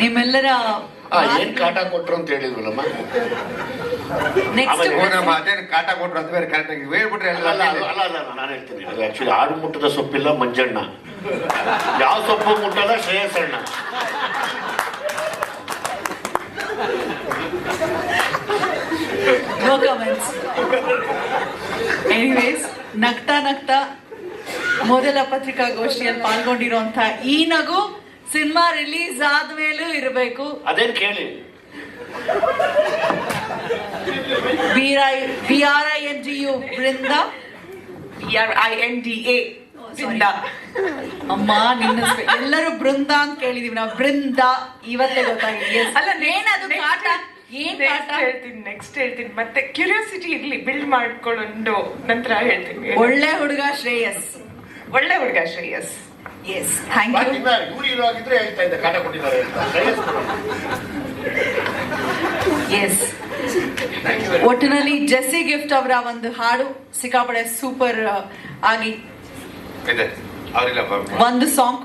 ನಿಮ್ಮೆಲ್ಲರ ಏನ್ ಕಾಟ ಕೊಟ್ರು ಅಂತ ಹೇಳಿದ್ವಲ್ಲಮ್ಮ? ನೆಕ್ಸ್ಟ್ ಅದೇನು ಕಾಟ ಕೊಟ್ರು ಅಂತ ಬೇರೆ ಕರೆಕ್ಟ್ ಆಗಿ ಹೇಳ್ಬಿಟ್ರೆ ಎಲ್ಲ ಅಲ್ಲ ಅಲ್ಲ ಅಲ್ಲ. ಅಲ್ಲ ನಾನು ಹೇಳ್ತೀನಿ ಆಕ್ಚುಲಿ ಆಡು ಮುಟ್ಟದ ಸೊಪ್ಪಿಲ್ಲ ಮಂಜಣ್ಣ. ಯಾವ ಸೊಪ್ಪು ಮುಟ್ಟದ ಶ್ರೇಯಸಣ್ಣ ನೋ ಕಮೆಂಟ್ಸ್ ಎನಿವೇಸ್ ನಗ್ತಾ ನಗ್ತಾ ಮೊದಲ ಪತ್ರಿಕಾಗೋಷ್ಠಿಯಲ್ಲಿ ಪಾಲ್ಗೊಂಡಿರುವಂತಹ ಈ ನಗು ಸಿನಿಮಾ ರಿಲೀಸ್ ಆದ್ಮೇಲೂ ಇರಬೇಕು. ಅದೇನ್ ಕೇಳಿ. B I B R I N G U Brinda I N D A ದಿಂದ ಅಮ್ಮ ನಿನ್ನ ಎಲ್ಲರೂ ಬೃಂದ ಅಂತ ಕೇಳಿದೀವಿ ನಾವು. ಬೃಂದ ಇವತ್ತೇ ಗೊತ್ತಾಗಿದೆ. ಅಲ್ಲ ಏನದು ಕಾಟ ಏನ್ ಕಾಟ ಹೇಳ್ತೀನಿ ನೆಕ್ಸ್ಟ್ ಹೇಳ್ತೀನಿ. ಮತ್ತೆ ಕ್ಯೂರಿಯಾಸಿಟಿ ಇರ್ಲಿ ಬಿಲ್ಡ್ ಮಾಡ್ಕೊಂಡು ನಂತರ ಹೇಳ್ತೀನಿ. ಒಳ್ಳೆ ಹುಡುಗ ಶ್ರೇಯಸ್. ಒಳ್ಳೆ ಹುಡುಗ ಶ್ರೇಯಸ್. ಎಸ್ ಥ್ಯಾಂಕ್ ಯು ಇವ್ರು ಇರೋ ಆಗಿದ್ರೆ ಹೇಳ್ತಾ ಇದ್ದೆ ಕಾಟ ಕೊಟ್ಟಿದ್ದಾರೆ ಅಂತ. ಶ್ರೇಯಸ್ ಎಸ್ ಒಟ್ಟಿನಲ್ಲಿ ಜೆಸ್ಸಿ ಗಿಫ್ಟ್ ಅವರ ಒಂದು ಹಾಡು ಸಿಕ್ಕಾಪಡೆ ಸೂಪರ್ ಆಗಿ ಇದೆ. ಅವರಿಲ್ಲ ಒಂದು ಸಾಂಗ್